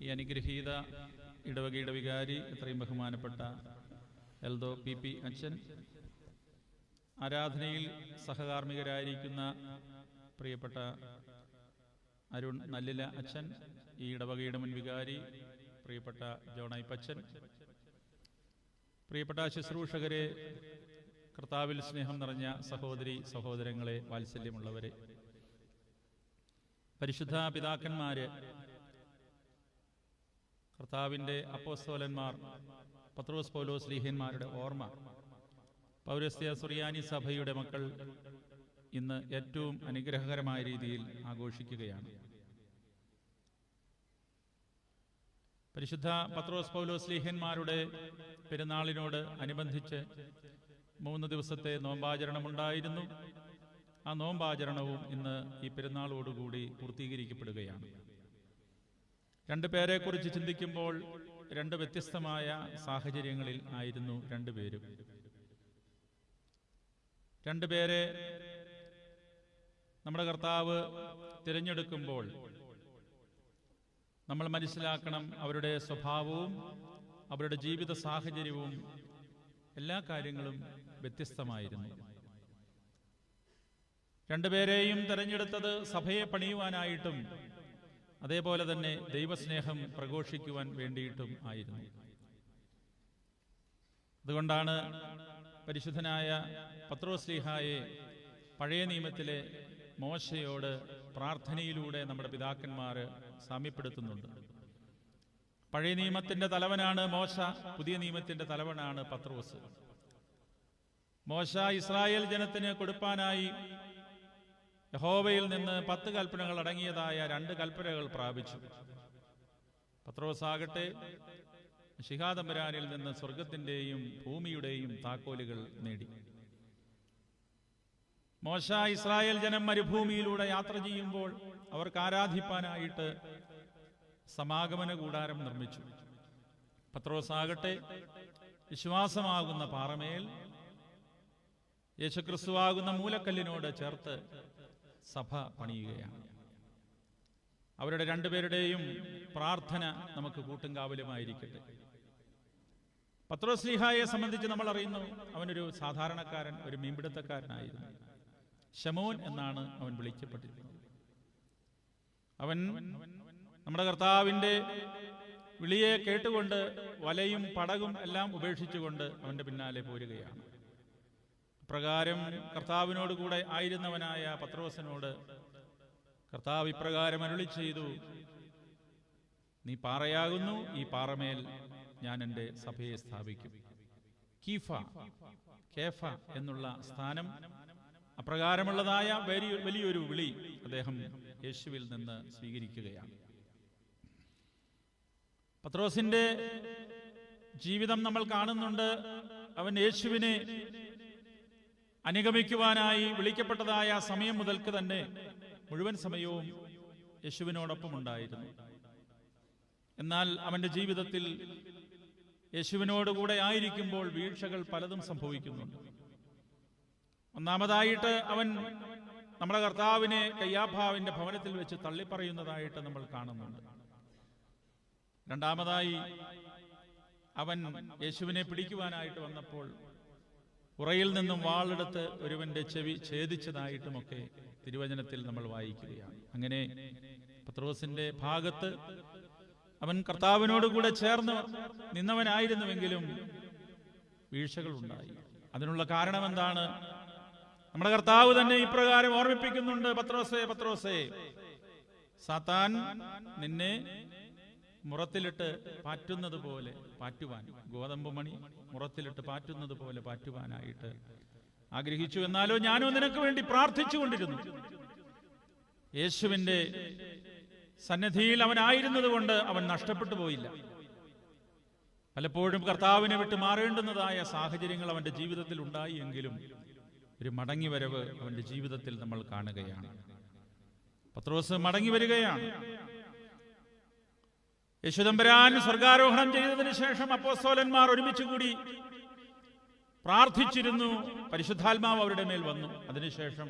ഈ അനുഗ്രഹീത ഇടവകയുടെ വികാരി എത്രയും ബഹുമാനപ്പെട്ട എൽദോ പി പി അച്ഛൻ ആരാധനയിൽ സഹകാർമ്മികരായിരിക്കുന്ന പ്രിയപ്പെട്ട അരുൺ നല്ലില അച്ഛൻ ഈ ഇടവകയുടെ മുൻ വികാരി പ്രിയപ്പെട്ട ജോണായിപ്പച്ചൻ പ്രിയപ്പെട്ട ശുശ്രൂഷകരെ കർത്താവിൽ സ്നേഹം നിറഞ്ഞ സഹോദരി സഹോദരങ്ങളെ വാത്സല്യമുള്ളവരെ പരിശുദ്ധ പിതാക്കന്മാര് കർത്താവിന്റെ അപ്പോസ്തോലന്മാർ പത്രോസ് പൗലോസ് ലീഹന്മാരുടെ ഓർമ്മ. പൗരസ്ത്യ സുറിയാനി സഭയുടെ മക്കൾ ഇന്ന് ഏറ്റവും അനുഗ്രഹകരമായ രീതിയിൽ ആഘോഷിക്കുകയാണ്. പരിശുദ്ധ പത്രോസ് പൗലോസ് ലീഹന്മാരുടെ പെരുന്നാളിനോട് അനുബന്ധിച്ച് മൂന്ന് ദിവസത്തെ നോമ്പാചരണമുണ്ടായിരുന്നു. ആ നോമ്പാചരണവും ഇന്ന് ഈ പെരുന്നാളോടുകൂടി പൂർത്തീകരിക്കപ്പെടുകയാണ്. രണ്ടു പേരെ കുറിച്ച് ചിന്തിക്കുമ്പോൾ രണ്ട് വ്യത്യസ്തമായ സാഹചര്യങ്ങളിൽ ആയിരുന്നു രണ്ടുപേരും രണ്ടുപേരെ നമ്മുടെ കർത്താവ് തിരഞ്ഞെടുക്കുമ്പോൾ നമ്മൾ മനസ്സിലാക്കണം അവരുടെ സ്വഭാവവും അവരുടെ ജീവിത സാഹചര്യവും എല്ലാ കാര്യങ്ങളും വ്യത്യസ്തമായിരുന്നു. രണ്ടുപേരെയും തെരഞ്ഞെടുത്തത് സഭയെ പണിയുവാനായിട്ടും അതേപോലെ തന്നെ ദൈവസ്നേഹം പ്രഘോഷിക്കുവാൻ വേണ്ടിയിട്ടും ആയിരുന്നു. അതുകൊണ്ടാണ് പരിശുദ്ധനായ പത്രോസ്ലിഹായെ പഴയ നിയമത്തിലെ മോശയോട് പ്രാർത്ഥനയിലൂടെ നമ്മുടെ പിതാക്കന്മാർ സാമ്യപ്പെടുത്തുന്നുണ്ട്. പഴയ നിയമത്തിന്റെ തലവനാണ് മോശ പുതിയ നിയമത്തിന്റെ തലവനാണ് പത്രോസ്. മോശ ഇസ്രായേൽ ജനത്തിന് കൊടുപ്പാനായി യഹോവയിൽ നിന്ന് പത്ത് കൽപ്പനകൾ അടങ്ങിയതായ രണ്ട് കൽപ്പനകൾ പ്രാപിച്ചു. പത്രോസാകട്ടെ ശിഖാതമ്പരാനിൽ നിന്ന് സ്വർഗത്തിന്റെയും ഭൂമിയുടെയും താക്കോലുകൾ നേടി. മോശ ഇസ്രായേൽ ജനം മരുഭൂമിയിലൂടെ യാത്ര ചെയ്യുമ്പോൾ അവർക്ക് ആരാധിപ്പാനായിട്ട് സമാഗമന കൂടാരം നിർമ്മിച്ചു. പത്രോസാകട്ടെ വിശ്വാസമാകുന്ന പാറമേൽ യേശുക്രിസ്തുവാകുന്ന മൂലക്കല്ലിനോട് ചേർത്ത് സഭ പണിയുകയാണ്. അവരുടെ രണ്ടുപേരുടെയും പ്രാർത്ഥന നമുക്ക് കൂട്ടുംകാവലുമായിരിക്കട്ടെ. പത്രോസ്ലിഹായെ സംബന്ധിച്ച് നമ്മൾ അറിയുന്നു അവനൊരു സാധാരണക്കാരൻ ഒരു മീൻപിടുത്തക്കാരനായിരുന്നു. ഷമോൻ എന്നാണ് അവൻ വിളിക്കപ്പെട്ടിരുന്നത്. അവൻ നമ്മുടെ കർത്താവിന്റെ വിളിയെ കേട്ടുകൊണ്ട് വലയും പടകും എല്ലാം ഉപേക്ഷിച്ചുകൊണ്ട് അവന്റെ പിന്നാലെ പോരുകയാണ്. പ്രകാരം കർത്താവിനോട് കൂടെ ആയിരുന്നവനായ പത്രോസനോട് കർത്താവ് ഇപ്രകാരം അരുളി ചെയ്തു നീ പാറയാകുന്നു ഈ പാറമേൽ ഞാൻ എന്റെ സഭയെ സ്ഥാപിക്കും. കീഫ കേഫ എന്നുള്ള സ്ഥാനം അപ്രകാരമുള്ളതായ വലിയ- വലിയൊരു വിളി അദ്ദേഹം യേശുവിൽ നിന്ന് സ്വീകരിക്കുകയാണ്. പത്രോസിന്റെ ജീവിതം നമ്മൾ കാണുന്നുണ്ട്. അവൻ യേശുവിനെ അനുഗമിക്കുവാനായി വിളിക്കപ്പെട്ടതായ സമയം മുതൽക്ക് തന്നെ മുഴുവൻ സമയവും യേശുവിനോടൊപ്പം ഉണ്ടായിരുന്നു എന്നാൽ അവന്റെ ജീവിതത്തിൽ യേശുവിനോടുകൂടെ ആയിരിക്കുമ്പോൾ വീഴ്ചകൾ പലതും സംഭവിക്കുന്നുണ്ട്. ഒന്നാമതായിട്ട് അവൻ നമ്മുടെ കർത്താവിനെ കയ്യാഭാവിന്റെ ഭവനത്തിൽ വെച്ച് തള്ളിപ്പറയുന്നതായിട്ട് നമ്മൾ കാണുന്നുണ്ട്. രണ്ടാമതായി അവൻ യേശുവിനെ പിടിക്കുവാനായിട്ട് വന്നപ്പോൾ ഉറയിൽ നിന്നും വാളെടുത്ത് ഒരുവന്റെ ചെവി ഛേദിച്ചതായിട്ടുമൊക്കെ തിരുവചനത്തിൽ നമ്മൾ വായിക്കുകയാണ്. അങ്ങനെ പത്രോസിന്റെ ഭാഗത്ത് അവൻ കർത്താവിനോട് കൂടെ ചേർന്ന് നിന്നവനായിരുന്നുവെങ്കിലും വീഴ്ചകൾ ഉണ്ടായി അതിനുള്ള കാരണം എന്താണ് നമ്മുടെ കർത്താവ് തന്നെ ഇപ്രകാരം ഓർമ്മിപ്പിക്കുന്നുണ്ട് പത്രോസേ പത്രോസേ സാത്താൻ നിന്നെ മുറത്തിലിട്ട് പാറ്റുന്നത് പോലെ പാറ്റുവാൻ. ഗോതമ്പ് മണി മുറത്തിലിട്ട് പാറ്റുന്നത് പോലെ പാറ്റുവാനായിട്ട് ആഗ്രഹിച്ചു. എന്നാലോ ഞാനും നിനക്ക് വേണ്ടി പ്രാർത്ഥിച്ചുകൊണ്ടിരുന്നു. യേശുവിന്റെ സന്നിധിയിൽ അവനായിരുന്നത് കൊണ്ട് അവൻ നഷ്ടപ്പെട്ടു പോയില്ല. പലപ്പോഴും കർത്താവിനെ വിട്ട് മാറേണ്ടുന്നതായ സാഹചര്യങ്ങൾ അവന്റെ ജീവിതത്തിൽ ഉണ്ടായി എങ്കിലും ഒരു മടങ്ങിവരവ് അവന്റെ ജീവിതത്തിൽ നമ്മൾ കാണുകയാണ്. പത്രോസ് മടങ്ങി വരികയാണ് യശുദമ്പരാൻ സ്വർഗാരോഹണം ചെയ്തതിനു ശേഷം അപ്പോസ്തോലന്മാർ ഒരുമിച്ച് കൂടി പ്രാർത്ഥിച്ചിരുന്നു. പരിശുദ്ധാത്മാവ് അവരുടെ മേൽ വന്നു. അതിനുശേഷം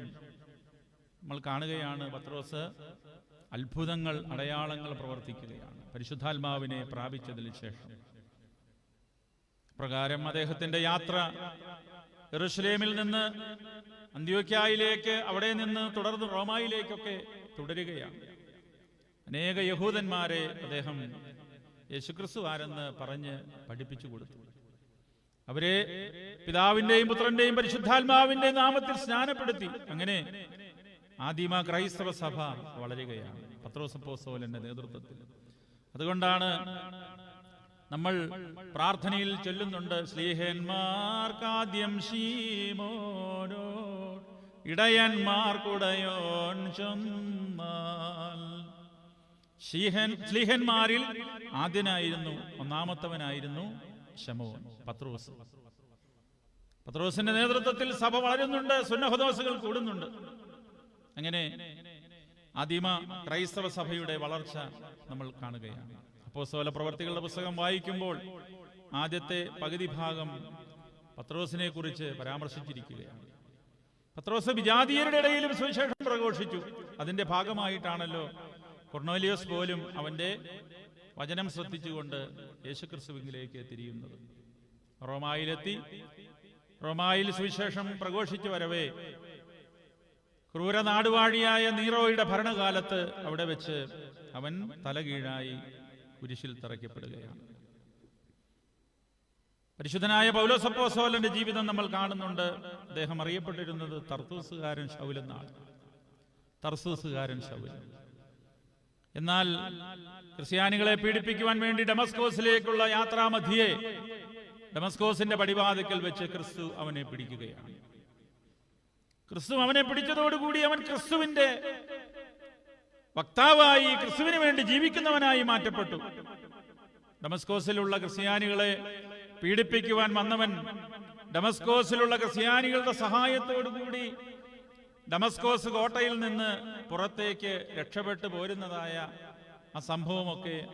നമ്മൾ കാണുകയാണ് പത്രോസ് അത്ഭുതങ്ങൾ അടയാളങ്ങൾ പ്രവർത്തിക്കുകയാണ്. പരിശുദ്ധാത്മാവിനെ പ്രാപിച്ചതിന് ശേഷം. പ്രകാരം അദ്ദേഹത്തിന്റെ യാത്ര എറുഷലേമിൽ നിന്ന് അന്ത്യോക്യായിലേക്ക് അവിടെ നിന്ന് തുടർന്ന് റോമായിലേക്കൊക്കെ തുടരുകയാണ്. അനേക യഹൂദന്മാരെ അദ്ദേഹം യേശുക്രിസ്തു ആരെന്ന് പറഞ്ഞ് പഠിപ്പിച്ചു കൊടുത്തു. അവരെ പിതാവിന്റെയും പുത്രന്റെയും പരിശുദ്ധാത്മാവിന്റെ നാമത്തിൽ സ്നാനപ്പെടുത്തി. അങ്ങനെ ആദിമ ക്രൈസ്തവ സഭ വളരുകയാണ്. പത്രോസപ്പോസോലന്റെ നേതൃത്വത്തിൽ. അതുകൊണ്ടാണ് നമ്മൾ പ്രാർത്ഥനയിൽ ചൊല്ലുന്നുണ്ട് സ്ലീഹന്മാർക്കാദ്യം ശീമോനോ ഇടയന്മാർക്കുടയോൻ ചൊന്നാൽ ശീഹൻ സ്ലീഹന്മാരിൽ ആദ്യനായിരുന്നു ഒന്നാമത്തവനായിരുന്നു ഷമോൻ പത്രോസ്. പത്രോസിന്റെ നേതൃത്വത്തിൽ സഭ വളരുന്നുണ്ട് സുന്നഹദോസുകൾ കൂടുന്നുണ്ട്. അങ്ങനെ ആദിമ ക്രൈസ്തവ സഭയുടെ വളർച്ച നമ്മൾ കാണുകയാണ്. അപ്പോസ്തല പ്രവർത്തികളുടെ പുസ്തകം വായിക്കുമ്പോൾ ആദ്യത്തെ പകുതി ഭാഗം പത്രോസിനെ കുറിച്ച് പരാമർശിച്ചിരിക്കുകയാണ്. പത്രോസ് വിജാതീയരുടെ ഇടയിലും സുവിശേഷം പ്രഘോഷിച്ചു. അതിന്റെ ഭാഗമായിട്ടാണല്ലോ കൊർണോലിയോസ് പോലും അവന്റെ വചനം ശ്രദ്ധിച്ചുകൊണ്ട് യേശുക്രിസ്തുവിംഗിലേക്ക് തിരിയുന്നത്. റോമായിലെത്തി റോമായിൽ സുവിശേഷം പ്രഘോഷിച്ചു വരവേ ക്രൂര നാടുവാഴിയായ നീറോയുടെ ഭരണകാലത്ത് അവിടെ വെച്ച് അവൻ തലകീഴായി കുരിശിൽ തറയ്ക്കപ്പെടുകയാണ്. പരിശുദ്ധനായ പൗലോസപ്പോസോലന്റെ ജീവിതം നമ്മൾ കാണുന്നുണ്ട്. അദ്ദേഹം അറിയപ്പെട്ടിരുന്നത് തർത്തൂസുകാരൻ ഷൗലെന്നാണ് തർസൂസുകാരൻ ഷൗൽ. എന്നാൽ ക്രിസ്ത്യാനികളെ പീഡിപ്പിക്കുവാൻ വേണ്ടി ഡെമസ്കോസിലേക്കുള്ള യാത്രാമധ്യയെ ഡെമസ്കോസിന്റെ പടിവാതിക്കൽ വെച്ച് ക്രിസ്തു അവനെ പിടിക്കുകയാണ്. ക്രിസ്തു അവനെ പിടിച്ചതോടുകൂടി അവൻ ക്രിസ്തുവിന്റെ വക്താവായി ക്രിസ്തുവിന് വേണ്ടി ജീവിക്കുന്നവനായി മാറ്റപ്പെട്ടു. ഡമസ്കോസിലുള്ള ക്രിസ്ത്യാനികളെ പീഡിപ്പിക്കുവാൻ വന്നവൻ ഡമസ്കോസിലുള്ള ക്രിസ്ത്യാനികളുടെ സഹായത്തോടുകൂടി ഡമസ്കോസ് കോട്ടയിൽ നിന്ന് പുറത്തേക്ക് രക്ഷപ്പെട്ടു പോരുന്നതായ ആ സംഭവമൊക്കെ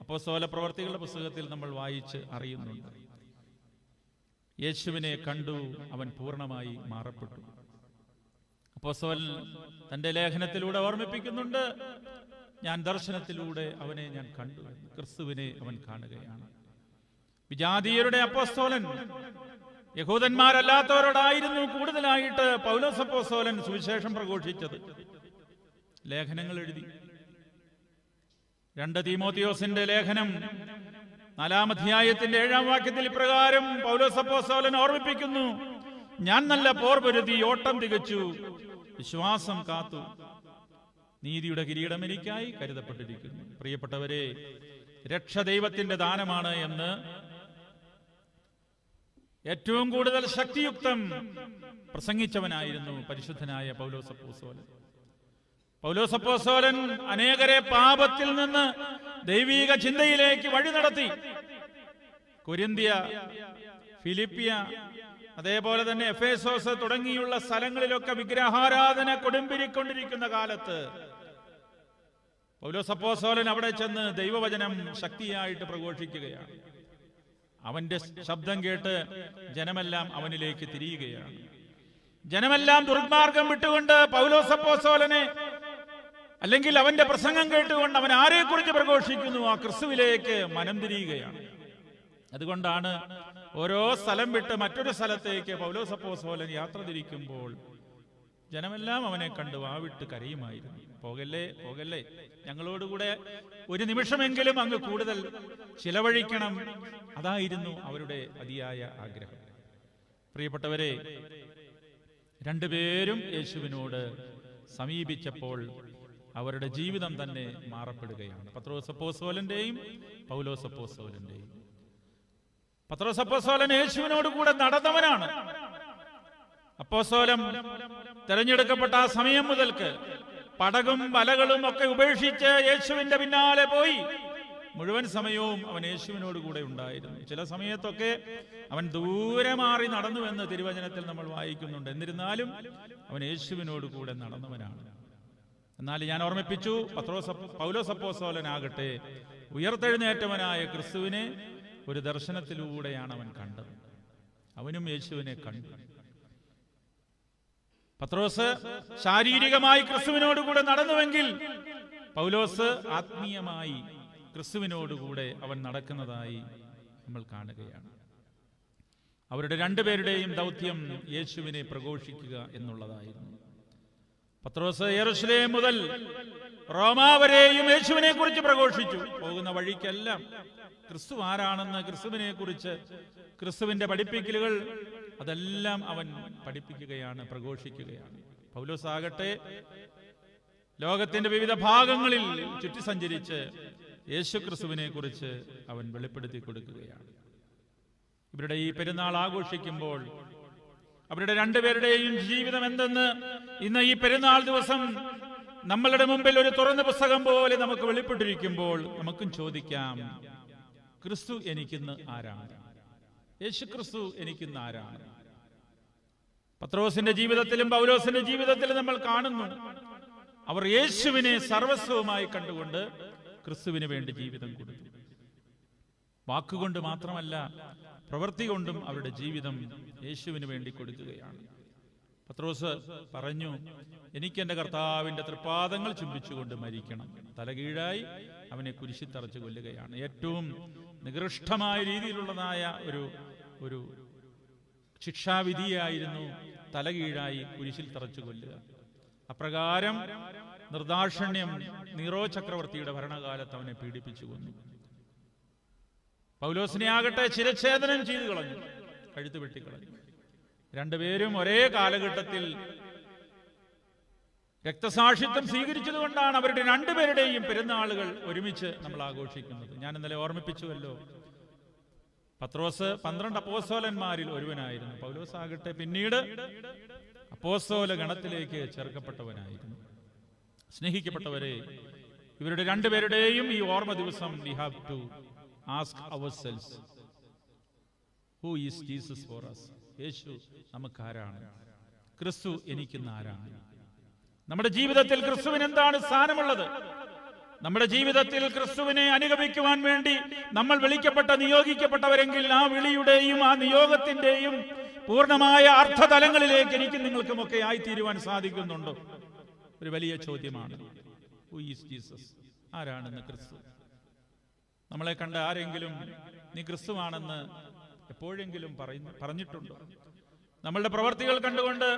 അപ്പോസ്തല പ്രവർത്തികളുടെ പുസ്തകത്തിൽ നമ്മൾ വായിച്ച് അറിയുന്നുണ്ട്. യേശുവിനെ കണ്ടു അവൻ പൂർണമായി മാറപ്പെട്ടു. അപ്പോസ്തലൻ തന്റെ ലേഖനത്തിലൂടെ ഓർമ്മിപ്പിക്കുന്നുണ്ട് ഞാൻ ദർശനത്തിലൂടെ അവനെ ഞാൻ കണ്ടു. ക്രിസ്തുവിനെ അവൻ കാണുകയാണ്. വിജാതീയരുടെ അപ്പോസ്തോലൻ യഹൂദന്മാരല്ലാത്തവരോടായിരുന്നു കൂടുതലായിട്ട് പൗലോസപ്പോസോലൻ സുവിശേഷം പ്രഘോഷിച്ചത്. ലേഖനങ്ങൾ എഴുതി. രണ്ട് തീമോത്തിയോസിന്റെ ലേഖനം നാലാം അധ്യായത്തിന്റെ ഏഴാം വാക്യത്തിൽ ഇപ്രകാരം പൗലോസപ്പോസോലൻ ഓർമ്മിപ്പിക്കുന്നു. ഞാൻ നല്ല പോർ പൊരുതി ഓട്ടം തികച്ചു വിശ്വാസം കാത്തു. നീതിയുടെ കിരീടം എനിക്കായി കരുതപ്പെട്ടിരിക്കുന്നു. പ്രിയപ്പെട്ടവരെ രക്ഷ ദൈവത്തിന്റെ ദാനമാണ് എന്ന് ഏറ്റവും കൂടുതൽ ശക്തിയുക്തം പ്രസംഗിച്ചവനായിരുന്നു പരിശുദ്ധനായ പൗലോസപ്പോസോലൻ. പൗലോസപ്പോസോലൻ അനേകരെ പാപത്തിൽ നിന്ന് ദൈവീക ചിന്തയിലേക്ക് വഴി നടത്തി. കൊരിന്തിയ ഫിലിപ്പിയ അതേപോലെ തന്നെ എഫേസോസ് തുടങ്ങിയുള്ള സ്ഥലങ്ങളിലൊക്കെ വിഗ്രഹാരാധന കൊടുമ്പിരിക്കൊണ്ടിരിക്കുന്ന കാലത്ത് പൗലോസപ്പോസോലൻ അവിടെ ചെന്ന് ദൈവവചനം ശക്തിയായിട്ട് പ്രഘോഷിക്കുകയാണ്. അവന്റെ ശബ്ദം കേട്ട് ജനമെല്ലാം അവനിലേക്ക് തിരിയുകയാണ്. ജനമെല്ലാം ദുർമാർഗം വിട്ടുകൊണ്ട് പൗലോസപ്പോസോലനെ അല്ലെങ്കിൽ അവന്റെ പ്രസംഗം കേട്ടുകൊണ്ട് അവൻ ആരെക്കുറിച്ച് പ്രഘോഷിക്കുന്നു? ആ ക്രിസ്തുവിലേക്ക് മനം തിരിയുകയാണ്. അതുകൊണ്ടാണ് ഓരോ സ്ഥലം വിട്ട് മറ്റൊരു സ്ഥലത്തേക്ക് പൗലോസപ്പോസോലൻ യാത്ര തിരിക്കുമ്പോൾ ജനമെല്ലാം അവനെ കണ്ടു വാവിട്ട് കരയുമായിരുന്നു. പോകല്ലേ പോകല്ലേ. ഞങ്ങളോടുകൂടെ ഒരു നിമിഷമെങ്കിലും അങ്ങ് കൂടുതൽ ചിലവഴിക്കണം. അതായിരുന്നു അവരുടെ അതിയായ ആഗ്രഹം. പ്രിയപ്പെട്ടവരെ രണ്ടുപേരും യേശുവിനോട് സമീപിച്ചപ്പോൾ അവരുടെ ജീവിതം തന്നെ മാറപ്പെടുകയാണ്. പത്രോസപ്പോസോലന്റെയും പൗലോസപ്പോസോലന്റെയും പത്രോസപ്പോസോലൻ യേശുവിനോട് കൂടെ നടന്നവനാണ്. അപ്പോസോലം തെരഞ്ഞെടുക്കപ്പെട്ട ആ സമയം മുതൽക്ക് പടകും വലകളും ഒക്കെ ഉപേക്ഷിച്ച് യേശുവിന്റെ പിന്നാലെ പോയി. മുഴുവൻ സമയവും അവൻ യേശുവിനോട് കൂടെ ഉണ്ടായിരുന്നു. ചില സമയത്തൊക്കെ അവൻ ദൂരെ മാറി നടന്നുവെന്ന് തിരുവചനത്തിൽ നമ്മൾ വായിക്കുന്നുണ്ട്. എന്നിരുന്നാലും അവൻ യേശുവിനോട് കൂടെ നടന്നവനാണ്. എന്നാൽ ഞാൻ ഓർമ്മിപ്പിച്ചു പത്രോസ പൗലോസപ്പോസോലനാകട്ടെ ഉയർത്തെഴുന്നേറ്റവനായ ക്രിസ്തുവിനെ ഒരു ദർശനത്തിലൂടെയാണ് അവൻ കണ്ടത്. അവനും യേശുവിനെ കണ്ടു. പത്രോസ് ശാരീരികമായി ക്രിസ്തുവിനോടുകൂടെ നടന്നുവെങ്കിൽ പൗലോസ് ആത്മീയമായി ക്രിസ്തുവിനോടുകൂടെ അവൻ നടക്കുന്നതായി നമ്മൾ കാണുകയാണ്. അവരുടെ രണ്ടുപേരുടെയും ദൗത്യം യേശുവിനെ പ്രഘോഷിക്കുക എന്നുള്ളതായിരുന്നു. പത്രോസ് യെറുശലേം മുതൽ റോമ വരെയും യേശുവിനെ കുറിച്ച് പ്രഘോഷിച്ചു. പോകുന്ന വഴിക്കെല്ലാം ക്രിസ്തു ആരാണെന്ന് ക്രിസ്തുവിനെ കുറിച്ച് ക്രിസ്തുവിന്റെ പഠിപ്പിക്കലുകൾ അതെല്ലാം അവൻ പഠിപ്പിക്കുകയാണ് പ്രഘോഷിക്കുകയാണ്. പൗലോസ് ആകട്ടെ ലോകത്തിന്റെ വിവിധ ഭാഗങ്ങളിൽ ചുറ്റി സഞ്ചരിച്ച് യേശു ക്രിസ്തുവിനെ കുറിച്ച് അവൻ വെളിപ്പെടുത്തി കൊടുക്കുകയാണ്. ഇവരുടെ ഈ പെരുന്നാൾ ആഘോഷിക്കുമ്പോൾ അവരുടെ രണ്ടുപേരുടെയും ജീവിതം എന്തെന്ന് ഇന്ന് ഈ പെരുന്നാൾ ദിവസം നമ്മളുടെ മുമ്പിൽ ഒരു തുറന്ന പുസ്തകം പോലെ നമുക്ക് വെളിപ്പെട്ടിരിക്കുമ്പോൾ നമുക്കും ചോദിക്കാം ക്രിസ്തു എനിക്കിന്ന് ആരാണ്? യേശു ക്രിസ്തു എനിക്കിന്ന് ആരാണ്? പത്രോസിന്റെ ജീവിതത്തിലും പൗലോസിന്റെ ജീവിതത്തിലും നമ്മൾ കാണുന്നു. അവർ യേശുവിനെ സർവസ്വമായി കണ്ടുകൊണ്ട് ക്രിസ്തുവിന് വേണ്ടി ജീവിതം കൊടുത്തു. വാക്കുകൊണ്ട് മാത്രമല്ല പ്രവൃത്തി കൊണ്ടും അവരുടെ ജീവിതം യേശുവിന് വേണ്ടി കൊടുക്കുകയാണ്. പത്രോസ് പറഞ്ഞു എനിക്ക് എന്റെ കർത്താവിന്റെ തൃപ്പാദങ്ങൾ ചുംബിച്ചുകൊണ്ട് മരിക്കണം. തലകീഴായി അവനെ കുരിശിത്തറച്ചു കൊല്ലുകയാണ്. ഏറ്റവും നികൃഷ്ടമായ രീതിയിലുള്ളതായ ഒരു ഒരു ശിക്ഷാവിധിയായിരുന്നു തലകീഴായി കുരിശിൽ തറച്ചു കൊല്ലുക. അപ്രകാരം നിർദാക്ഷിണ്യം നീറോ ചക്രവർത്തിയുടെ ഭരണകാലത്ത് അവനെ പീഡിപ്പിച്ചു കൊന്നു. പൗലോസിനെ ആകട്ടെ ചിരച്ഛേദനം ചെയ്തു കളഞ്ഞു. കഴുത്ത് വെട്ടിക്കളഞ്ഞു. രണ്ടുപേരും ഒരേ കാലഘട്ടത്തിൽ രക്തസാക്ഷിത്വം സ്വീകരിച്ചതുകൊണ്ടാണ് അവരുടെ രണ്ടുപേരുടെയും പെരുന്നാളുകൾ ഒരുമിച്ച് നമ്മൾ ആഘോഷിക്കുന്നത്. ഞാൻ ഇന്നലെ ഓർമ്മിപ്പിച്ചുവല്ലോ പത്രോസ് പന്ത്രണ്ട് അപ്പോസ്തോലന്മാരിൽ ഒരുവനായിരുന്നു. പൗലോസ് ആകട്ടെ പിന്നീട് അപ്പോസ്തോല ഗണത്തിലേക്ക് ചേർക്കപ്പെട്ടവനായിരുന്നു. സ്നേഹിക്കപ്പെട്ടവരെ ഇവരുടെ രണ്ടുപേരുടെയും ഈ ഓർമ്മ ദിവസം we have to ask ourselves who is Jesus for us യേശു നമുക്ക് ആരാണ് ക്രിസ്തു എനിക്കുന്ന ആരാണ് നമ്മുടെ ജീവിതത്തിൽ ക്രിസ്തുവിന് എന്താണ് സ്ഥാനമുള്ളത്? നമ്മുടെ ജീവിതത്തിൽ ക്രിസ്തുവിനെ അനുഗമിക്കുവാൻ വേണ്ടി നമ്മൾ വിളിക്കപ്പെട്ട നിയോഗിക്കപ്പെട്ടവരെങ്കിൽ ആ വിളിയുടെയും ആ നിയോഗത്തിന്റെയും പൂർണമായ അർത്ഥതലങ്ങളിലേക്ക് എനിക്ക് നിങ്ങൾക്കുമൊക്കെ ആയിത്തീരുവാൻ സാധിക്കുന്നുണ്ടോ. ഒരു വലിയ ചോദ്യമാണ് ജീസസ് ആരാണെന്ന് ക്രിസ്തു? നമ്മളെ കണ്ട ആരെങ്കിലും നീ ക്രിസ്തുവാണെന്ന് എപ്പോഴെങ്കിലും പറയുന്നു പറഞ്ഞിട്ടുണ്ടോ? നമ്മളുടെ പ്രവർത്തികൾ കണ്ടുകൊണ്ട്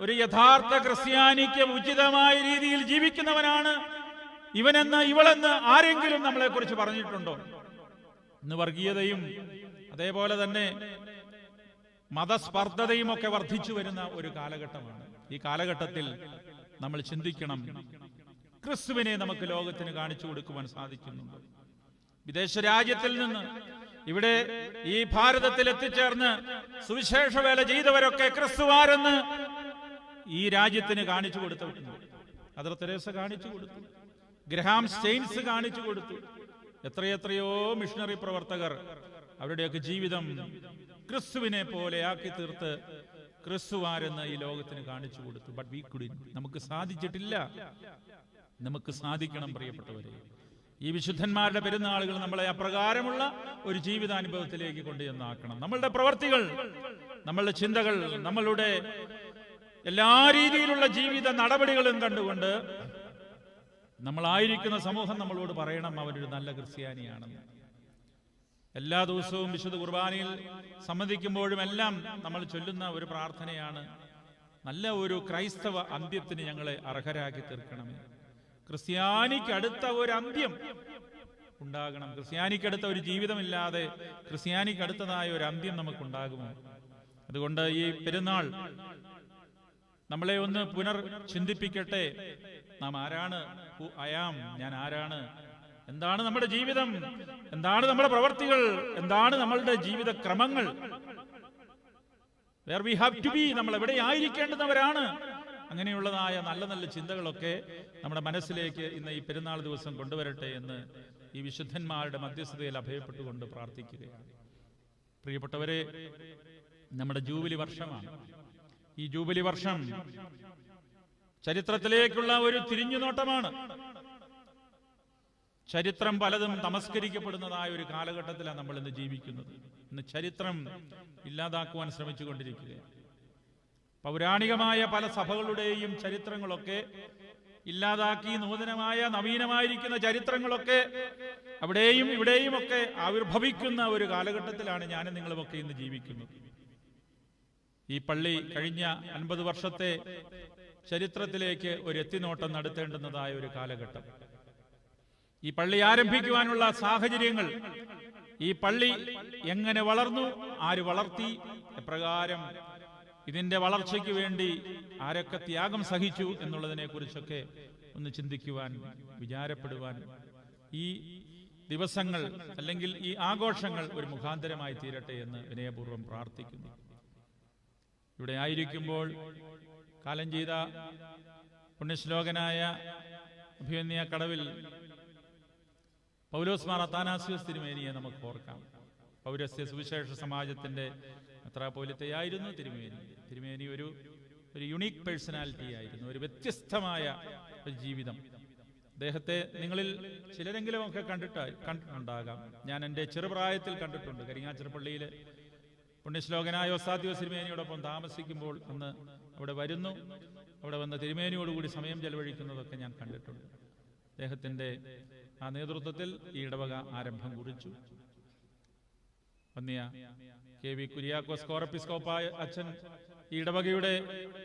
ഒരു യഥാർത്ഥ ക്രിസ്ത്യാനിക്ക് ഉചിതമായ രീതിയിൽ ജീവിക്കുന്നവനാണ് ഇവനെന്ന് ഇവളെന്ന് ആരെങ്കിലും നമ്മളെ കുറിച്ച് പറഞ്ഞിട്ടുണ്ടോ? ഇന്ന് വർഗീയതയും അതേപോലെ തന്നെ മതസ്പർദ്ധതയും ഒക്കെ വർദ്ധിച്ചു വരുന്ന ഒരു കാലഘട്ടമാണ്. ഈ കാലഘട്ടത്തിൽ നമ്മൾ ചിന്തിക്കണം ക്രിസ്തുവിനെ നമുക്ക് ലോകത്തിന് കാണിച്ചു കൊടുക്കുവാൻ സാധിക്കുന്നുണ്ട്? വിദേശ രാജ്യത്തിൽ നിന്ന് ഇവിടെ ഈ ഭാരതത്തിൽ എത്തിച്ചേർന്ന് സുവിശേഷ വേല ചെയ്തവരൊക്കെ ക്രിസ്തുവാരെന്ന് ഈ രാജ്യത്തിന് കാണിച്ചു കൊടുത്തു അതിർ തെരേസ കാണിച്ചു കൊടുത്തു. ഗ്രഹാം സ്റ്റെയിൻസ് കാണിച്ചു കൊടുത്തു. എത്രയെത്രയോ മിഷണറി പ്രവർത്തകർ അവരുടെയൊക്കെ ജീവിതം ക്രിസ്തുവിനെ പോലെ ആക്കി തീർത്ത് ക്രിസ്തുവാരെന്ന് ഈ ലോകത്തിന് കാണിച്ചു കൊടുത്തു. ബട്ട് വി കുഡിൻ നമുക്ക് സാധിച്ചിട്ടില്ല. നമുക്ക് സാധിക്കണം പ്രിയപ്പെട്ടവരെ. ഈ വിശുദ്ധന്മാരുടെ പെരുന്നാളുകൾ നമ്മളെ അപ്രകാരമുള്ള ഒരു ജീവിതാനുഭവത്തിലേക്ക് കൊണ്ടുചെന്നാക്കണം നമ്മളുടെ പ്രവർത്തികൾ നമ്മളുടെ ചിന്തകൾ നമ്മളുടെ എല്ലാ രീതിയിലുള്ള ജീവിത നടപടികളും കണ്ടുകൊണ്ട് നമ്മളായിരിക്കുന്ന സമൂഹം നമ്മളോട് പറയണം അവനൊരു നല്ല ക്രിസ്ത്യാനിയാണെന്ന്. എല്ലാ ദിവസവും വിശുദ്ധ കുർബാനയിൽ സംബന്ധിക്കുമ്പോഴും എല്ലാം നമ്മൾ ചൊല്ലുന്ന ഒരു പ്രാർത്ഥനയാണ് നല്ല ഒരു ക്രൈസ്തവ അന്ത്യത്തിന് ഞങ്ങളെ അർഹരാക്കി തീർക്കണമേ. ക്രിസ്ത്യാനിക്കടുത്ത ഒരു അന്ത്യം ഉണ്ടാകണം. ക്രിസ്ത്യാനിക്കടുത്ത ഒരു ജീവിതമില്ലാതെ ക്രിസ്ത്യാനിക്കടുത്തതായ ഒരു അന്ത്യം നമുക്കുണ്ടാകുമോ? അതുകൊണ്ട് ഈ പെരുന്നാൾ നമ്മളെ ഒന്ന് പുനർ ചിന്തിപ്പിക്കട്ടെ നാം ആരാണ്? അയാം ഞാൻ ആരാണ്? എന്താണ് നമ്മുടെ ജീവിതം? എന്താണ് നമ്മുടെ പ്രവർത്തികൾ? എന്താണ് നമ്മളുടെ ജീവിത ക്രമങ്ങൾ? Where we have to be നമ്മൾ എവിടെ ആയിരിക്കേണ്ടുന്നവരാണ്? അങ്ങനെയുള്ളതായ നല്ല നല്ല ചിന്തകളൊക്കെ നമ്മുടെ മനസ്സിലേക്ക് ഇന്ന് ഈ പെരുന്നാൾ ദിവസം കൊണ്ടുവരട്ടെ എന്ന് ഈ വിശുദ്ധന്മാരുടെ മധ്യസ്ഥതയിൽ അഭയപ്പെട്ടുകൊണ്ട് പ്രാർത്ഥിക്കുകയാണ്. പ്രിയപ്പെട്ടവരെ നമ്മുടെ ജൂബിലി വർഷമാണ്. ഈ ജൂബിലി വർഷം ചരിത്രത്തിലേക്കുള്ള ഒരു തിരിഞ്ഞുനോട്ടമാണ് ചരിത്രം പലതും തമസ്കരിക്കപ്പെടുന്നതായ ഒരു കാലഘട്ടത്തിലാണ് നമ്മൾ ഇന്ന് ജീവിക്കുന്നത്. ഇന്ന് ചരിത്രം ഇല്ലാതാക്കുവാൻ ശ്രമിച്ചുകൊണ്ടിരിക്കുകയാണ്. പൗരാണികമായ പല സഭകളുടെയും ചരിത്രങ്ങളൊക്കെ ഇല്ലാതാക്കി നൂതനമായ നവീനമായിരിക്കുന്ന ചരിത്രങ്ങളൊക്കെ അവിടെയും ഇവിടെയും ഒക്കെ ആവിർഭവിക്കുന്ന ഒരു കാലഘട്ടത്തിലാണ് ഞാൻ നിങ്ങളുമൊക്കെ ഇന്ന് ജീവിക്കുന്നത്. ഈ പള്ളി കഴിഞ്ഞ അൻപത് വർഷത്തെ ചരിത്രത്തിലേക്ക് ഒരു എത്തിനോട്ടം നടത്തേണ്ടുന്നതായ ഒരു കാലഘട്ടം. ഈ പള്ളി ആരംഭിക്കുവാനുള്ള സാഹചര്യങ്ങൾ ഈ പള്ളി എങ്ങനെ വളർന്നു ആര് വളർത്തി എപ്രകാരം ഇതിന്റെ വളർച്ചയ്ക്ക് വേണ്ടി ആരൊക്കെ ത്യാഗം സഹിച്ചു എന്നുള്ളതിനെ കുറിച്ചൊക്കെ ഒന്ന് ചിന്തിക്കുവാൻ വിചാരപ്പെടുവാൻ ഈ ദിവസങ്ങൾ അല്ലെങ്കിൽ ഈ ആഘോഷങ്ങൾ ഒരു മുഖാന്തരമായി തീരട്ടെ എന്ന് വിനയപൂർവം പ്രാർത്ഥിക്കുന്നു. ഇവിടെ ആയിരിക്കുമ്പോൾ കാലം ചെയ്ത പുണ്യശ്ലോകനായ അഭിമന്യ കടവിൽ പൗലോസ് മാർ അത്താനാസ്യോസ് തിരുമേനിയെ നമുക്ക് ഓർക്കാം. പൗരസ്യ സുവിശേഷ സമാജത്തിന്റെ മെത്രാപോലിത്തയായിരുന്നു തിരുമേനി. തിരുമേനി ഒരു ഒരു യുണീക്ക് പേഴ്സണാലിറ്റി ആയിരുന്നു. ഒരു വ്യത്യസ്തമായ ഒരു ജീവിതം. അദ്ദേഹത്തെ നിങ്ങളിൽ ചിലരെങ്കിലും ഒക്കെ കണ്ടിട്ട് കണ്ടിട്ടുണ്ടാകാം. ഞാൻ എന്റെ ചെറുപ്രായത്തിൽ കണ്ടിട്ടുണ്ട്. കരിങ്ങാച്ചിറപ്പള്ളിയിലെ പുണ്യശ്ലോകനായ ഒസാദ്യോ തിരുമേനിയോടൊപ്പം താമസിക്കുമ്പോൾ അന്ന് അവിടെ വരുന്നു. അവിടെ വന്ന തിരുമേനിയോടുകൂടി സമയം ചെലവഴിക്കുന്നതൊക്കെ ഞാൻ കണ്ടിട്ടുണ്ട്. അദ്ദേഹത്തിന്റെ ആ നേതൃത്വത്തിൽ ഈ ഇടവക ആരംഭം കുറിച്ചു. വന്നിയ കെ വി കുര്യാക്കോസ് കോറപ്പിസ്കോപ്പായ അച്ഛൻ ഈ ഇടവകയുടെ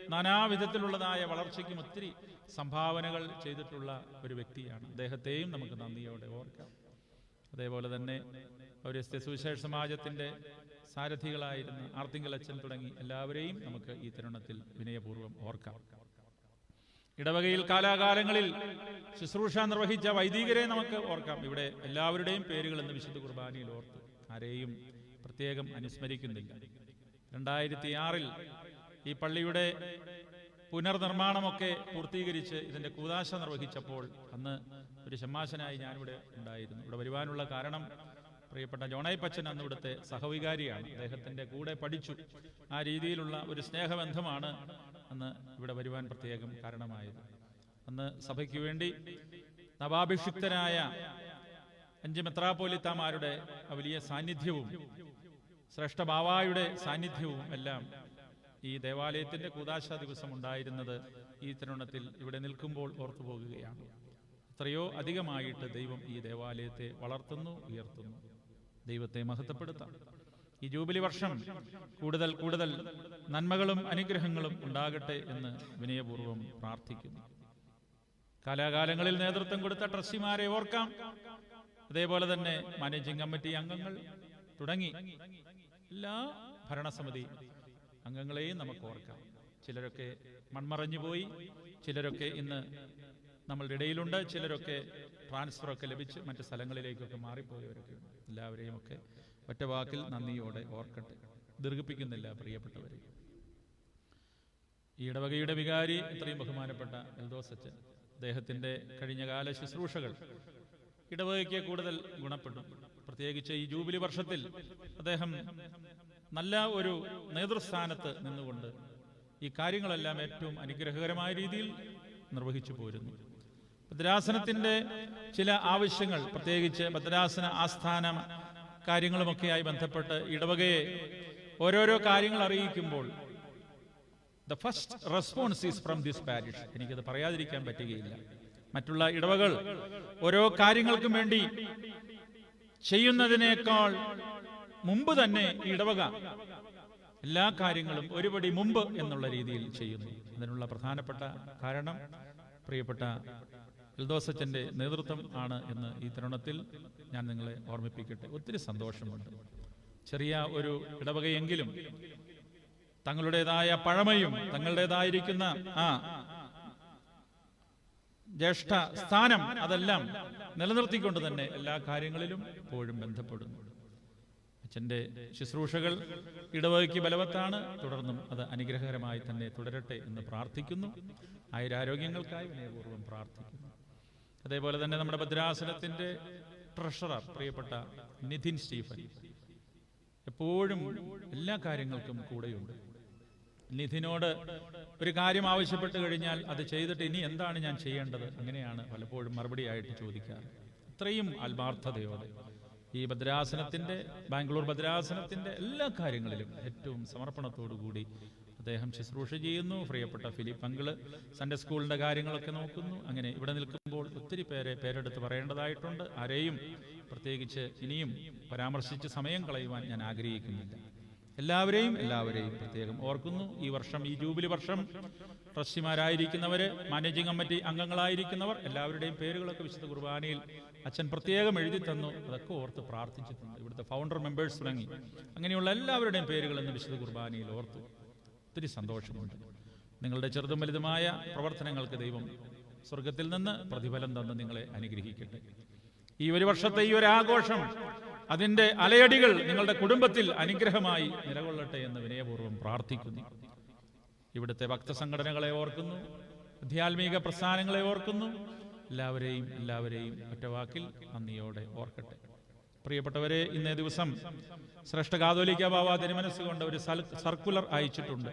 നാനാവിധത്തിലുള്ളതായ വളർച്ചയ്ക്കും ഒത്തിരി സംഭാവനകൾ ചെയ്തിട്ടുള്ള ഒരു വ്യക്തിയാണ്. അദ്ദേഹത്തെയും നമുക്ക് നന്ദിയോടെ ഓർക്കാം. അതേപോലെ തന്നെ പൗരസ്ത്യ സുവിശേഷ സമാജത്തിന്റെ സാരഥികളായിരുന്ന ആർത്തിങ്കൽ അച്ഛൻ തുടങ്ങി എല്ലാവരെയും നമുക്ക് ഈ തരുണത്തിൽ വിനയപൂർവം ഓർക്കാം. ഇടവകയിൽ കാലാകാലങ്ങളിൽ ശുശ്രൂഷ നിർവഹിച്ച വൈദികരെ നമുക്ക് ഓർക്കാം. ഇവിടെ എല്ലാവരുടെയും പേരുകൾ ഇന്ന് വിശുദ്ധ കുർബാനയിൽ ഓർത്തു. ആരെയും പ്രത്യേകം അനുസ്മരിക്കുന്നില്ല. രണ്ടായിരത്തി ആറിൽ ഈ പള്ളിയുടെ പുനർനിർമ്മാണമൊക്കെ പൂർത്തീകരിച്ച് ഇതിന്റെ കൂതാശ നിർവഹിച്ചപ്പോൾ അന്ന് ഒരു ഷമ്മാശനായി ഞാനിവിടെ ഉണ്ടായിരുന്നു. ഇവിടെ വരുവാനുള്ള കാരണം പ്രിയപ്പെട്ട ജോണായി പച്ചൻ അന്ന് ഇവിടുത്തെ സഹവികാരിയാണ്. അദ്ദേഹത്തിന്റെ കൂടെ പഠിച്ചു. ആ രീതിയിലുള്ള ഒരു സ്നേഹബന്ധമാണ് അന്ന് ഇവിടെ വരുവാൻ പ്രത്യേകം കാരണമായത്. അന്ന് സഭയ്ക്ക് വേണ്ടി നവാഭിഷിക്തനായ അഞ്ച് മെത്രാപ്പോലിത്താമാരുടെ ആ വലിയ സാന്നിധ്യവും ശ്രേഷ്ഠ ബാവായുടെ സാന്നിധ്യവും എല്ലാം ഈ ദേവാലയത്തിന്റെ കൂതാശ ദിവസം ഉണ്ടായിരുന്നത് ഈ തരുണത്തിൽ ഇവിടെ നിൽക്കുമ്പോൾ ഓർത്തു പോകുകയാണ് എത്രയോ അധികമായിട്ട് ദൈവം ഈ ദേവാലയത്തെ വളർത്തുന്നു ഉയർത്തുന്നു. ദൈവത്തെ മഹത്വപ്പെടുത്താം. ഈ ജൂബിലി വർഷം കൂടുതൽ കൂടുതൽ നന്മകളും അനുഗ്രഹങ്ങളും ഉണ്ടാകട്ടെ എന്ന് വിനയപൂർവം പ്രാർത്ഥിക്കുന്നു. കാലാകാലങ്ങളിൽ നേതൃത്വം കൊടുത്ത ട്രസ്റ്റിമാരെ ഓർക്കാം. അതേപോലെ തന്നെ മാനേജിംഗ് കമ്മിറ്റി അംഗങ്ങൾ തുടങ്ങി. എല്ലാ ഭരണസമിതി അംഗങ്ങളെയും നമുക്ക് ഓർക്കാം. ചിലരൊക്കെ മൺമറഞ്ഞു പോയി ചിലരൊക്കെ ഇന്ന് നമ്മളുടെ ഇടയിലുണ്ട്. ചിലരൊക്കെ ട്രാൻസ്ഫർ ഒക്കെ ലഭിച്ച് മറ്റ് സ്ഥലങ്ങളിലേക്കൊക്കെ മാറിപ്പോയവരൊക്കെ എല്ലാവരെയും ഒക്കെ ഒറ്റ വാക്കിൽ നന്ദിയോടെ ഓർക്കട്ടെ. ദീർഘിപ്പിക്കുന്നില്ല പ്രിയപ്പെട്ടവരെ. ഈ ഇടവകയുടെ വികാരി ഇത്രയും ബഹുമാനപ്പെട്ട എൽദോസ് അച്ഛൻ അദ്ദേഹത്തിന്റെ കഴിഞ്ഞകാല ശുശ്രൂഷകൾ ഇടവകയ്ക്ക് കൂടുതൽ ഗുണപ്പെട്ടു പ്രത്യേകിച്ച് ഈ ജൂബിലി വർഷത്തിൽ അദ്ദേഹം നല്ല ഒരു നേതൃസ്ഥാനത്ത് നിന്നുകൊണ്ട് ഈ കാര്യങ്ങളെല്ലാം ഏറ്റവും അനുഗ്രഹകരമായ രീതിയിൽ നിർവഹിച്ചു പോരുന്നു. ഭദ്രാസനത്തിന്റെ ചില ആവശ്യങ്ങൾ പ്രത്യേകിച്ച് ഭദ്രാസന ആസ്ഥാന കാര്യങ്ങളുമൊക്കെയായി ബന്ധപ്പെട്ട് ഇടവകയെ ഓരോരോ കാര്യങ്ങൾ അറിയിക്കുമ്പോൾ the first response is from this parish എനിക്കത് പറയാതിരിക്കാൻ പറ്റുകയില്ല. മറ്റുള്ള ഇടവകൾ ഓരോ കാര്യങ്ങൾക്കും വേണ്ടി ചെയ്യുന്നതിനേക്കാൾ മുമ്പ് തന്നെ ഇടവക എല്ലാ കാര്യങ്ങളും ഒരുപടി മുമ്പ് എന്നുള്ള രീതിയിൽ ചെയ്യുന്നു. അതിനുള്ള പ്രധാനപ്പെട്ട കാരണം പ്രിയപ്പെട്ട എൽദോസച്ചന്റെ നേതൃത്വം ആണ് എന്ന് ഈ തരുണത്തിൽ ഞാൻ നിങ്ങളെ ഓർമ്മിപ്പിക്കട്ടെ. ഒത്തിരി സന്തോഷമുണ്ട്. ചെറിയ ഒരു ഇടവകയെങ്കിലും തങ്ങളുടേതായ പഴമയും തങ്ങളുടേതായിരിക്കുന്ന ആ ജ്യേഷ്ഠ സ്ഥാനം അതെല്ലാം നിലനിർത്തിക്കൊണ്ട് തന്നെ എല്ലാ കാര്യങ്ങളിലും എപ്പോഴും ബന്ധപ്പെടുന്നു. അച്ഛന്റെ ശുശ്രൂഷകൾ ഇടവകയ്ക്ക് ബലവത്താണ്. തുടർന്നും അത് അനുഗ്രഹകരമായി തന്നെ തുടരട്ടെ എന്ന് പ്രാർത്ഥിക്കുന്നു. ആയുരാരോഗ്യങ്ങൾക്കായി വിനയപൂർവം പ്രാർത്ഥിക്കുന്നു. അതേപോലെ തന്നെ നമ്മുടെ ഭദ്രാസനത്തിന്റെ ട്രഷറർ പ്രിയപ്പെട്ട നിധിൻ സ്റ്റീഫൻ. എപ്പോഴും എല്ലാ കാര്യങ്ങൾക്കും കൂടെയുണ്ട്. നിധിനോട് ഒരു കാര്യം ആവശ്യപ്പെട്ട് കഴിഞ്ഞാൽ അത് ചെയ്തിട്ട് ഇനി എന്താണ് ഞാൻ ചെയ്യേണ്ടത്? അങ്ങനെയാണ് പലപ്പോഴും മറുപടിയായിട്ട് ചോദിക്കാറ്. ഇത്രയും ആത്മാർത്ഥതയോടെ ഈ ഭദ്രാസനത്തിന്റെ ബാംഗ്ലൂർ ഭദ്രാസനത്തിന്റെ എല്ലാ കാര്യങ്ങളിലും ഏറ്റവും സമർപ്പണത്തോടു കൂടി അദ്ദേഹം ശുശ്രൂഷ ചെയ്യുന്നു. പ്രിയപ്പെട്ട ഫിലിപ്പ് അങ്കിൾ സൺഡേ സ്കൂളിന്റെ കാര്യങ്ങളൊക്കെ നോക്കുന്നു. അങ്ങനെ ഇവിടെ നിൽക്കുമ്പോൾ ഒത്തിരി പേരെ പേരെടുത്ത് പറയേണ്ടതായിട്ടുണ്ട്. ആരെയും പ്രത്യേകിച്ച് ഇനിയും പരാമർശിച്ച് സമയം കളയുവാൻ ഞാൻ ആഗ്രഹിക്കുന്നില്ല. എല്ലാവരെയും എല്ലാവരെയും പ്രത്യേകം ഓർക്കുന്നു. ഈ വർഷം ഈ ജൂബിലി വർഷം ട്രസ്റ്റിമാരായിരിക്കുന്നവര് മാനേജിംഗ് കമ്മിറ്റി അംഗങ്ങളായിരിക്കുന്നവർ എല്ലാവരുടെയും പേരുകളൊക്കെ വിശുദ്ധ കുർബാനയിൽ അച്ഛൻ പ്രത്യേകം എഴുതി തന്നു. അതൊക്കെ ഓർത്ത് പ്രാർത്ഥിച്ചിട്ടുണ്ട്. ഇവിടുത്തെ ഫൗണ്ടർ മെമ്പേഴ്സ് തുടങ്ങി. അങ്ങനെയുള്ള എല്ലാവരുടെയും പേരുകൾ ഇന്ന് വിശുദ്ധ കുർബാനയിൽ ഓർത്തു. ഒത്തിരി സന്തോഷമുണ്ട്. നിങ്ങളുടെ ചെറുതും വലുതുമായ പ്രവർത്തനങ്ങൾക്ക് ദൈവം സ്വർഗത്തിൽ നിന്ന് പ്രതിഫലം തന്ന് നിങ്ങളെ അനുഗ്രഹിക്കട്ടെ. ഈ ഒരു വർഷത്തെ ഈ ഒരു ആഘോഷം അതിന്റെ അലയടികൾ നിങ്ങളുടെ കുടുംബത്തിൽ അനുഗ്രഹമായി നിലകൊള്ളട്ടെ എന്ന് വിനയപൂർവം പ്രാർത്ഥിക്കുന്നു. ഇവിടുത്തെ ഭക്തസംഘടനകളെ ഓർക്കുന്നു അധ്യാത്മിക പ്രസ്ഥാനങ്ങളെ ഓർക്കുന്നു. എല്ലാവരെയും എല്ലാവരെയും ഒറ്റവാക്കിൽ നന്ദിയോടെ ഓർക്കട്ടെ. പ്രിയപ്പെട്ടവരെ ഇന്നേ ദിവസം ശ്രേഷ്ഠ കാതോലിക്ക ബാബ തിരുമനസ്സുകൊണ്ട് ഒരു സർക്കുലർ അയച്ചിട്ടുണ്ട്.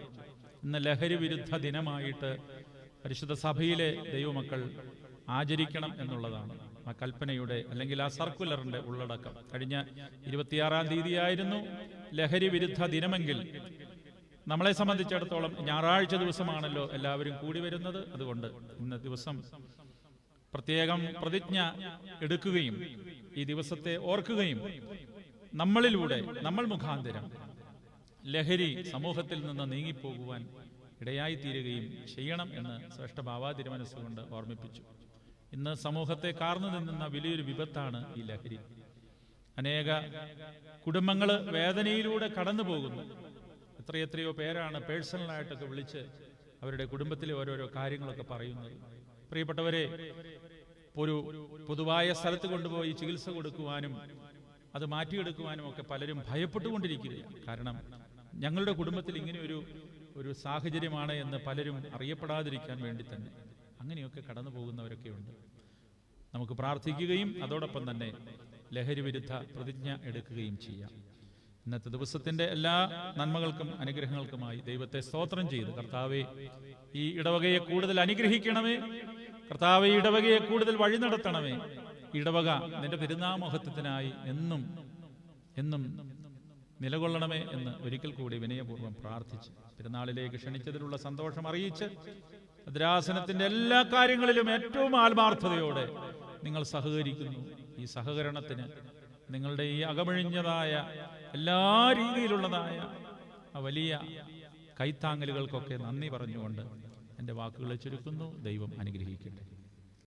ഇന്ന് ലഹരി വിരുദ്ധ ദിനമായിട്ട് പരിശുദ്ധ സഭയിലെ ദൈവമക്കൾ ആചരിക്കണം എന്നുള്ളതാണ്. ആ കൽപ്പനയുടെ അല്ലെങ്കിൽ ആ സർക്കുലറിന്റെ ഉള്ളടക്കം. കഴിഞ്ഞ ഇരുപത്തിയാറാം തീയതിയായിരുന്നു ലഹരി വിരുദ്ധ ദിനമെങ്കിൽ നമ്മളെ സംബന്ധിച്ചിടത്തോളം ഞായറാഴ്ച ദിവസമാണല്ലോ എല്ലാവരും കൂടി വരുന്നത്. അതുകൊണ്ട് ഇന്ന ദിവസം പ്രത്യേകം പ്രതിജ്ഞ എടുക്കുകയും ഈ ദിവസത്തെ ഓർക്കുകയും നമ്മളിലൂടെ നമ്മൾ മുഖാന്തരം ലഹരി സമൂഹത്തിൽ നിന്ന് നീങ്ങിപ്പോകുവാൻ ഇടയായി തീരുകയും ചെയ്യണം എന്ന് ശ്രേഷ്ഠ ബാബാ തിരുമനസ്സുകൊണ്ട് ഓർമ്മിപ്പിച്ചു. ഇന്ന് സമൂഹത്തെ കാർന്നു നിന്നുന്ന വലിയൊരു വിപത്താണ് ഈ ലഹരി. അനേക കുടുംബങ്ങൾ വേദനയിലൂടെ കടന്നു പോകുന്നു. എത്രയെത്രയോ പേരാണ് പേഴ്സണലായിട്ടൊക്കെ വിളിച്ച് അവരുടെ കുടുംബത്തിലെ ഓരോരോ കാര്യങ്ങളൊക്കെ പറയുന്നത്. പ്രിയപ്പെട്ടവരെ ഒരു പൊതുവായ സ്ഥലത്ത് കൊണ്ടുപോയി ചികിത്സ കൊടുക്കുവാനും അത് മാറ്റിയെടുക്കുവാനും ഒക്കെ പലരും ഭയപ്പെട്ടുകൊണ്ടിരിക്കുകയാണ്. കാരണം ഞങ്ങളുടെ കുടുംബത്തിൽ ഇങ്ങനെ ഒരു ഒരു സാഹചര്യമാണ് എന്ന് പലരും അറിയപ്പെടാതിരിക്കാൻ വേണ്ടി തന്നെ അങ്ങനെയൊക്കെ കടന്നു പോകുന്നവരൊക്കെയുണ്ട് നമുക്ക് പ്രാർത്ഥിക്കുകയും അതോടൊപ്പം തന്നെ ലഹരി വിരുദ്ധ പ്രതിജ്ഞ എടുക്കുകയും ചെയ്യാം. ഇന്നത്തെ ദിവസത്തിന്റെ എല്ലാ നന്മകൾക്കും അനുഗ്രഹങ്ങൾക്കുമായി ദൈവത്തെ സ്തോത്രം ചെയ്ത് കർത്താവെ ഈ ഇടവകയെ കൂടുതൽ അനുഗ്രഹിക്കണമേ. കർത്താവെ ഇടവകയെ കൂടുതൽ വഴി നടത്തണമേ. ഇടവക നിന്റെ പെരുന്നാമഹത്വത്തിനായി എന്നും എന്നും നിലകൊള്ളണമേ എന്ന് ഒരിക്കൽ കൂടി വിനയപൂർവം പ്രാർത്ഥിച്ച് പെരുന്നാളിലേക്ക് ക്ഷണിച്ചതിലുള്ള സന്തോഷം അറിയിച്ച് ഭദ്രാസനത്തിന്റെ എല്ലാ കാര്യങ്ങളിലും ഏറ്റവും ആത്മാർത്ഥതയോടെ നിങ്ങൾ സഹകരിക്കുന്നു. ഈ സഹകരണത്തിന് നിങ്ങളുടെ ഈ അകമഴിഞ്ഞതായ എല്ലാ രീതിയിലുള്ളതായ വലിയ കൈത്താങ്ങലുകൾക്കൊക്കെ നന്ദി പറഞ്ഞുകൊണ്ട് എന്റെ വാക്കുകളെ ചുരുക്കുന്നു. ദൈവം അനുഗ്രഹിക്കട്ടെ.